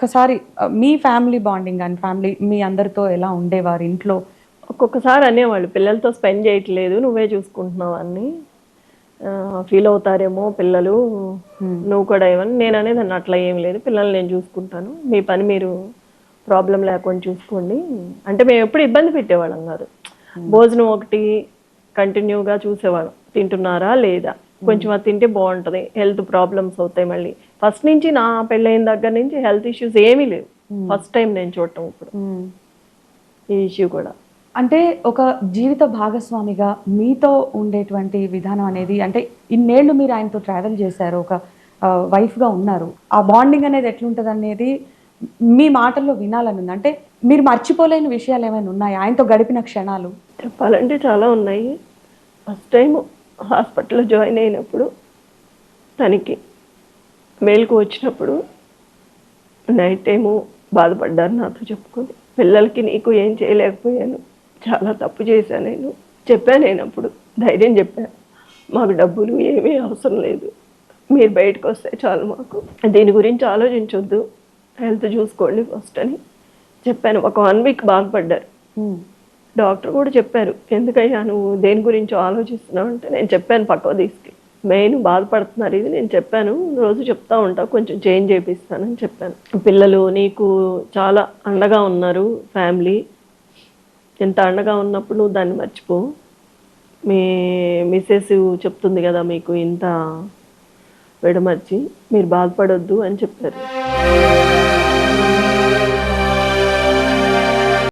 ఒక్కసారి మీ family bonding and family మీ అందరితో ఎలా ఉండేవారు ఇంట్లో? ఒక్కొక్కసారి అనేవాళ్ళు పిల్లలతో స్పెండ్ చేయట్లేదు నువ్వే చూసుకుంటున్నావు అని ఫీల్ అవుతారేమో పిల్లలు. నువ్వు కూడా ఏమని నేను అనేది అట్లా ఏం లేదు. పిల్లల్ని నేను చూసుకుంటాను. మీ పని మీరు ప్రాబ్లం లేకుండా చూసుకోండి. అంటే మేము ఎప్పుడు ఇబ్బంది పెట్టేవాళ్ళం కాదు. భోజనం ఒకటి కంటిన్యూగా చూసేవాళ్ళం. తింటున్నారా లేదా? కొంచెం అది తింటే బాగుంటుంది. హెల్త్ ప్రాబ్లమ్స్ అవుతాయి మళ్ళీ. ఫస్ట్ నుంచి నా పెళ్ళైన దగ్గర నుంచి హెల్త్ ఇష్యూస్ ఏమీ లేవు. ఫస్ట్ టైం నేను చూడటం ఇప్పుడు. ఈ ఇష్యూ కూడా. అంటే ఒక జీవిత భాగస్వామిగా మీతో ఉండేటువంటి విధానం అనేది అంటే ఇన్నేళ్ళు మీరు ఆయనతో ట్రావెల్ చేశారు ఒక ఆ, wife గా ఉన్నారు. ఆ బాండింగ్ అనేది ఎట్లుంటుంది అనేది మీ మాటల్లో వినాలని ఉంది. అంటే మీరు మర్చిపోలేని విషయాలు ఏమైనా ఉన్నాయా? ఆయనతో గడిపిన క్షణాలు. చెప్పాలంటే చాలా ఉన్నాయి. ఫస్ట్ టైం హాస్పిటల్లో జాయిన్ అయినప్పుడు తనకి మేలుకు వచ్చినప్పుడు నైట్ టైము బాధపడ్డారు నాతో చెప్పుకొని. పిల్లలకి నీకు ఏం చేయలేకపోయాను చాలా తప్పు చేశాను నేను. చెప్పాను నేను అప్పుడు ధైర్యం చెప్పాను మాకు డబ్బులు ఏమీ అవసరం లేదు. మీరు బయటకు వస్తే చాలు మాకు. దీని గురించి ఆలోచించొద్దు. హెల్త్ చూసుకోండి ఫస్ట్ అని చెప్పాను. ఒక వన్ వీక్ బాధపడ్డారు. డాక్టర్ కూడా చెప్పారు ఎందుకయ్యా నువ్వు దేని గురించి ఆలోచిస్తున్నావు? అంటే నేను చెప్పాను పక్కకు తీసుకు మెయిన్ బాధపడుతున్నారు ఇది. నేను చెప్పాను రోజు చెప్తా ఉంటా కొంచెం చేంజ్ చేపిస్తానని చెప్పాను. పిల్లలు నీకు చాలా అండగా ఉన్నారు ఫ్యామిలీ. ఎంత అండగా ఉన్నప్పుడు నువ్వు దాన్ని మర్చిపో. మీ మిస్సెస్ చెప్తుంది కదా మీకు ఇంత విడమర్చి మీరు బాధపడొద్దు అని చెప్పారు.